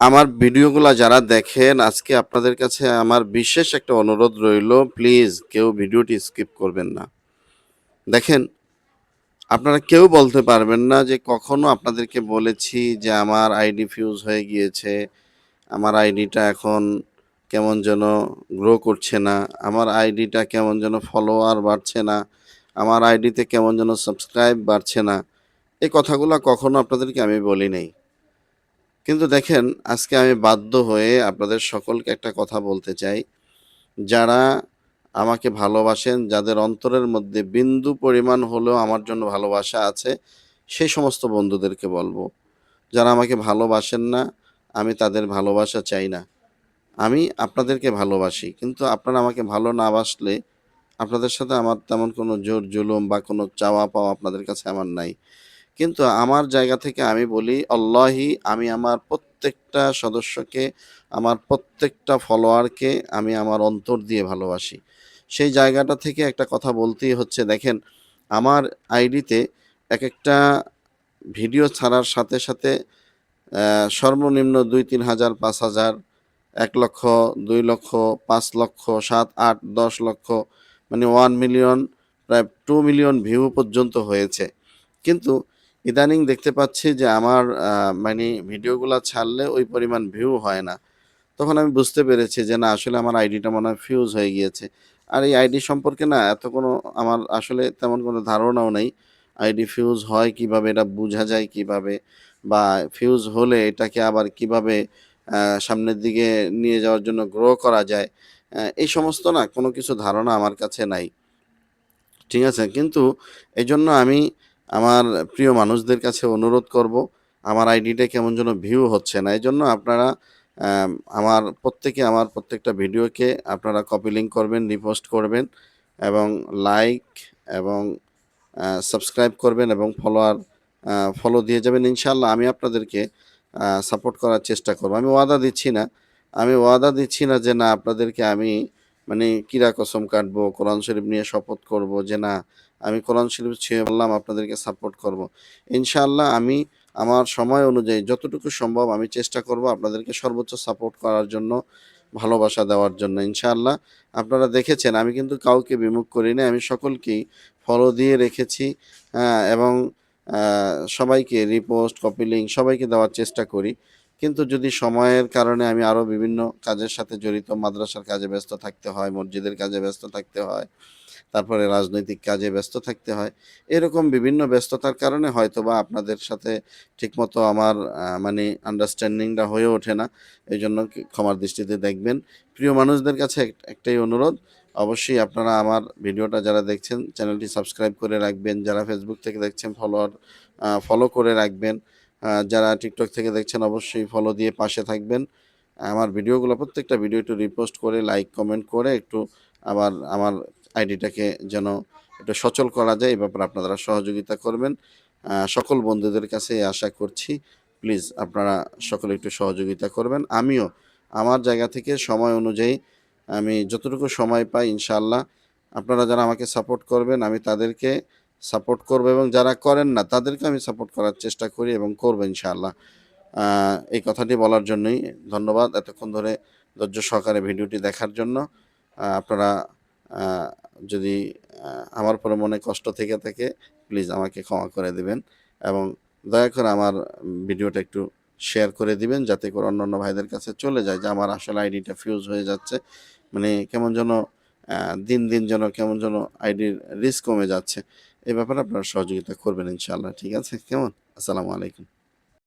আমার ভিডিওগুলা যারা দেখেন, আজকে আপনাদের কাছে আমার বিশেষ একটা অনুরোধ রইল প্লিজ কেউ ভিডিওটি স্কিপ করবেন না। দেখেন, আপনারা কেউ বলতে পারবেন না যে কখনো আপনাদেরকে বলেছি যে আমার আইডি ফিউজ হয়ে গিয়েছে, আমার আইডিটা এখন কেমন যেন গ্রো করছে না, আমার আইডিটা কেমন যেন ফলোয়ার বাড়ছে না, আমার আইডিতে কেমন যেন সাবস্ক্রাইব বাড়ছে না। এই কথাগুলো কখনো আপনাদেরকে আমি বলি নাই। কিন্তু দেখেন, আজকে আমি বাধ্য হয়ে আপনাদের সকলকে একটা কথা বলতে চাই। যারা আমাকে ভালোবাসেন, যাদের অন্তরের মধ্যে বিন্দু পরিমাণ হলেও আমার জন্য ভালোবাসা আছে সেই সমস্ত বন্ধুদেরকে বলব, যারা আমাকে ভালোবাসেন না, আমি তাদের ভালোবাসা চাই না। আমি আপনাদেরকে ভালোবাসি, কিন্তু আপনারা আমাকে ভালো না বাসলে আপনাদের সাথে আমার তেমন কোনো জোর জুলুম বা কোনো চাওয়া পাওয়া আপনাদের কাছে আমার নাই। কিন্তু আমার জায়গা থেকে আমি বলি, আল্লাহি, আমি আমার প্রত্যেকটা সদস্যকে, আমার প্রত্যেকটা ফলোয়ারকে আমি আমার অন্তর দিয়ে ভালোবাসি। সেই জায়গাটা থেকে একটা কথা বলতেই হচ্ছে, দেখেন, আমার আইডিতে এক একটা ভিডিও ছাড়ার সাথে সাথে সর্বনিম্ন দুই তিন হাজার, পাঁচ হাজার, এক লক্ষ, দুই লক্ষ, পাঁচ লক্ষ, সাত, আট, দশ লক্ষ মানে ওয়ান মিলিয়ন প্রায় টু মিলিয়ন ভিউ পর্যন্ত হয়েছে। কিন্তু ইদানিং দেখতে পাচ্ছি যে আমার মানে ভিডিওগুলো ছাড়লে ওই পরিমাণ ভিউ হয় না। তখন আমি বুঝতে পেরেছি যে না, আসলে আমার আইডিটা মনে হয় ফিউজ হয়ে গিয়েছে। আর এই আইডি সম্পর্কে না, এত কোনো আমার আসলে তেমন কোনো ধারণাও নেই। আইডি ফিউজ হয় কীভাবে, এটা বোঝা যায় কীভাবে, বা ফিউজ হলে এটাকে আবার কীভাবে সামনের দিকে নিয়ে যাওয়ার জন্য গ্রো করা যায় এই সমস্ত না কোনো কিছু ধারণা আমার কাছে নাই। ঠিক আছে? কিন্তু এই জন্য আমি আমার প্রিয় মানুষদের কাছে অনুরোধ করব, আমার আইডিটা কেমন যেন ভিউ হচ্ছে না। এই জন্য আপনারা আমার প্রত্যেকে, আমার প্রত্যেকটা ভিডিওকে আপনারা কপি লিঙ্ক করবেন রিপোস্ট করবেন এবং লাইক এবং সাবস্ক্রাইব করবেন এবং ফলোয়ার ফলো দিয়ে যাবেন। ইনশাল্লাহ আমি আপনাদেরকে সাপোর্ট করার চেষ্টা করব। আমি ওয়াদা দিচ্ছি না। আমি ওয়াদা দিচ্ছি না যে না, আপনাদেরকে আমি মানে কিরা কসম কাটবো কোরআন শরীফ নিয়ে শপথ করব যে না আমি কোরআন শরীফ ছুঁয়ে বললাম আপনাদেরকে সাপোর্ট করব। ইনশাআল্লাহ আমি আমার সময় অনুযায়ী যতটুকু সম্ভব আমি চেষ্টা করব আপনাদেরকে সর্বোচ্চ সাপোর্ট করার জন্য ভালোবাসা দেওয়ার জন্য। ইনশাআল্লাহ আপনারা দেখেছেন আমি কিন্তু কাউকে বিমুখ করি করিনি আমি সকলকেই ফলো দিয়ে রেখেছি হ্যাঁ, এবং সবাইকে রিপোস্ট কপি লিঙ্ক সবাইকে দেওয়ার চেষ্টা করি। কিন্তু যদি সময়ের কারণে আমি আরও বিভিন্ন কাজের সাথে জড়িত, মাদ্রাসার কাজে ব্যস্ত থাকতে হয়, মসজিদের কাজে ব্যস্ত থাকতে হয়, তারপরে রাজনৈতিক কাজে ব্যস্ত থাকতে হয়, এরকম বিভিন্ন ব্যস্ততার কারণে হয়তো বা আপনাদের সাথে ঠিকমতো আমার মানে আন্ডারস্ট্যান্ডিংটা হয়ে ওঠে না। এই জন্য ক্ষমার দৃষ্টিতে দেখবেন। প্রিয় মানুষদের কাছে একটাই অনুরোধ, অবশ্যই আপনারা আমার ভিডিওটা যারা দেখছেন, চ্যানেলটি সাবস্ক্রাইব করে রাখবেন, যারা ফেসবুক থেকে দেখছেন ফলোয়ার ফলো করে রাখবেন। যারা টিকটক থেকে দেখছেন, অবশ্যই ফলো দিয়ে পাশে থাকবেন। আমার ভিডিওগুলো, প্রত্যেকটা ভিডিও একটু রিপোস্ট করে লাইক কমেন্ট করে একটু আবার আমার আইডিটাকে যেন একটু সচল করা যায়, এই ব্যাপারে আপনারা সহযোগিতা করবেন। সকল বন্ধুদের কাছে আশা করছি প্লিজ আপনারা সকলে একটু সহযোগিতা করবেন। আমিও আমার জায়গা থেকে সময় অনুযায়ী আমি যতটুকু সময় পাই, ইনশাআল্লাহ, আপনারা যারা আমাকে সাপোর্ট করবেন, আমি তাদেরকে সাপোর্ট করব এবং যারা করেন না, তাদেরকে আমি সাপোর্ট করার চেষ্টা করি এবং করব ইনশাআল্লাহ। এই কথাটি বলার জন্যই ধন্যবাদ এতক্ষণ ধরে ধৈর্য সহকারে ভিডিওটি দেখার জন্য। আপনারা যদি আমার পরে মনে কষ্ট থেকে থাকে প্লিজ আমাকে ক্ষমা করে দিবেন এবং দয়া করে আমার ভিডিওটা একটু শেয়ার করে দিবেন যাতে করে অন্যান্য ভাইদের কাছে চলে যায় যে আমার আসলে আইডিটা ফিউজ হয়ে যাচ্ছে। মানে কেমন যেন দিন দিন যেন কেমন যেন আইডির রিস্ক কমে যাচ্ছে। এই ব্যাপারে আপনারা সহযোগিতা করবেন ইনশাআল্লাহ ঠিক আছে? কেমন? আসসালামু আলাইকুম।